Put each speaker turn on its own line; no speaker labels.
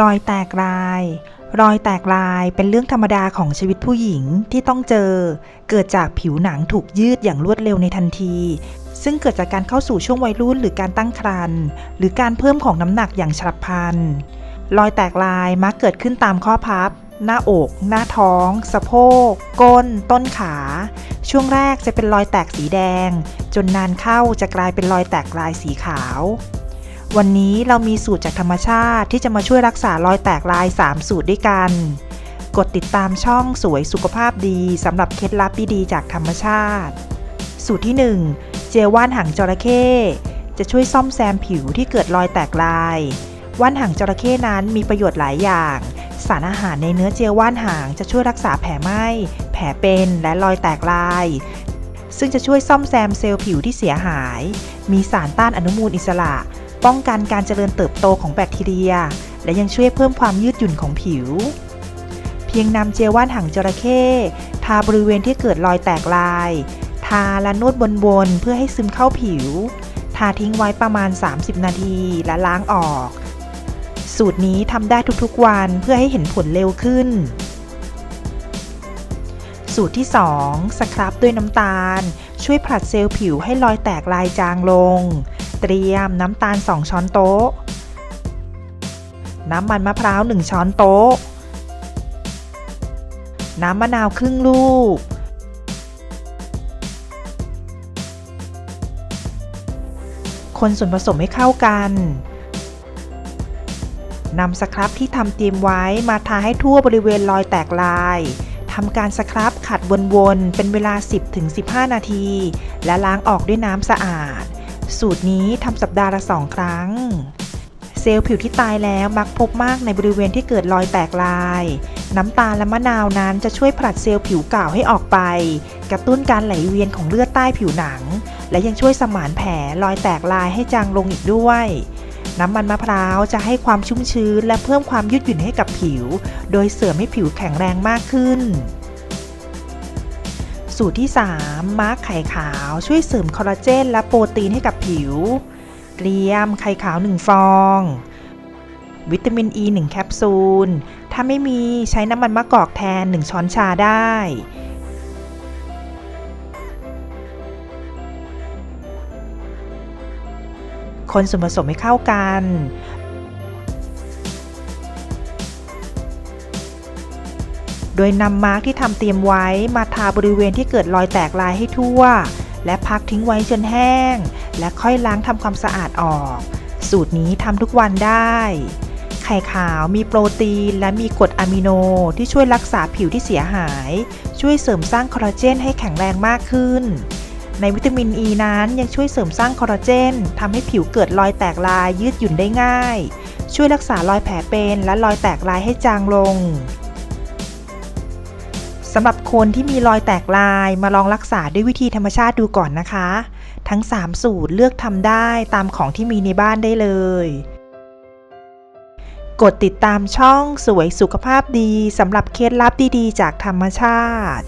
รอยแตกลาย รอยแตกลายเป็นเรื่องธรรมดาของชีวิตผู้หญิงที่ต้องเจอ เกิดจากผิวหนังถูกยืดอย่างรวดเร็วในทันที ซึ่งเกิดจากการเข้าสู่ช่วงวัยรุ่นหรือการตั้งครรภ์หรือการเพิ่มของน้ำหนักอย่างฉับพลัน รอยแตกลายมักเกิดขึ้นตามข้อพับ หน้าอก หน้าท้อง สะโพก ก้น ต้นขา ช่วงแรกจะเป็นรอยแตกสีแดง จนนานเข้าจะกลายเป็นรอยแตกลายสีขาว วันนี้เรามีสูตรจากธรรมชาติที่จะมาช่วยรักษารอยแตกลาย 3 สูตรด้วยกัน กดติดตามช่องสวยสุขภาพดีสำหรับเคล็ดลับดีๆจากธรรมชาติ สูตรที่ 1 เจลว่านหางจระเข้จะช่วยซ่อมแซมผิวที่เกิดรอยแตกลาย ว่านหางจระเข้นั้นมีประโยชน์หลายอย่าง สารอาหารในเนื้อเจลว่านหางจะช่วยรักษาแผลไหม้แผลเป็นและรอยแตกลาย ซึ่งจะช่วยซ่อมแซมเซลล์ผิวที่เสียหาย มีสารต้านอนุมูลอิสระ ป้องกันการเจริญเติบโตของแบคทีเรีย และยังช่วยเพิ่มความยืดหยุ่นของผิว เพียงนำเจลว่านหางจระเข้ทาบริเวณที่เกิดรอยแตกลาย ทาและนวดบนๆเพื่อให้ซึมเข้าผิว ทาทิ้งไว้ประมาณ 30 นาทีและล้างออก สูตรนี้ทำได้ทุกๆวันเพื่อให้เห็นผลเร็วขึ้น สูตรที่ 2 สครับด้วยน้ำตาล ช่วยผลัดเซลล์ผิวให้รอยแตกลายจางลง เตรียมน้ำตาล 2 ช้อนโต๊ะ น้ำมันมะพร้าว 1 ช้อนโต๊ะ น้ำมะนาวครึ่งลูก คนส่วนผสมให้เข้ากันนำสครับที่ทำเตรียมไว้มาทาให้ทั่วบริเวณรอยแตกลายทำการสครับขัดวนๆ เป็นเวลา 10-15 นาที และล้างออกด้วยน้ำสะอาด สูตรนี้ทำสัปดาห์ละ 2 ครั้ง เซลล์ผิวที่ตายแล้วมักพบมากในบริเวณที่เกิดรอยแตกลาย น้ำตาลและมะนาวนั้นจะช่วยผลัดเซลล์ผิวเก่าให้ออกไป กระตุ้นการไหลเวียนของเลือดใต้ผิวหนัง และยังช่วยสมานแผลรอยแตกลายให้จางลงอีกด้วยน้ำมันมะพร้าวจะให้ความชุ่มชื้น และเพิ่มความยืดหยุ่นให้กับผิว โดยเสริมให้ผิวแข็งแรงมากขึ้น สูตรที่ 3 มาร์กไข่ขาวช่วยเสริมคอลลาเจนและโปรตีนให้กับผิว เตรียมไข่ขาว 1 ฟอง วิตามินอ E 1แคปซูล ถ้าไม่มีใช้น้ำมันมะกอกแทน 1 ช้อนชาได้ คนส่วนผสมให้เข้ากัน โดยนำมาร์กที่ทำเตรียมไว้มาทาบริเวณที่เกิดรอยแตกลายให้ทั่ว และพักทิ้งไว้จนแห้ง และค่อยล้างทำความสะอาดออก สูตรนี้ทำทุกวันได้ ไข่ขาวมีโปรตีน และมีกรดอะมิโนที่ช่วยรักษาผิวที่เสียหาย ช่วยเสริมสร้างคอลลาเจนให้แข็งแรงมากขึ้นในวิตามินอ e ีนั้นยังช่วยเสริมสร้างคอลลาเจนทำให้ผิวเกิดรอยแตกลายยืดหยุ่นได้ง่าย ช่วยรักษารอยแผลเป็นและรอยแตกลายให้จางลง สำหรับคนที่มีรอยแตกลายมาลองรักษาด้วยวิธีธรรมชาติดูก่อนนะคะ ทั้ง 3 สูตรเลือกทำได้ตามของที่มีในบ้านได้เลย กดติดตามช่องสวยสุขภาพดีสำหรับเคล็ดลับดีๆ จากธรรมชาติ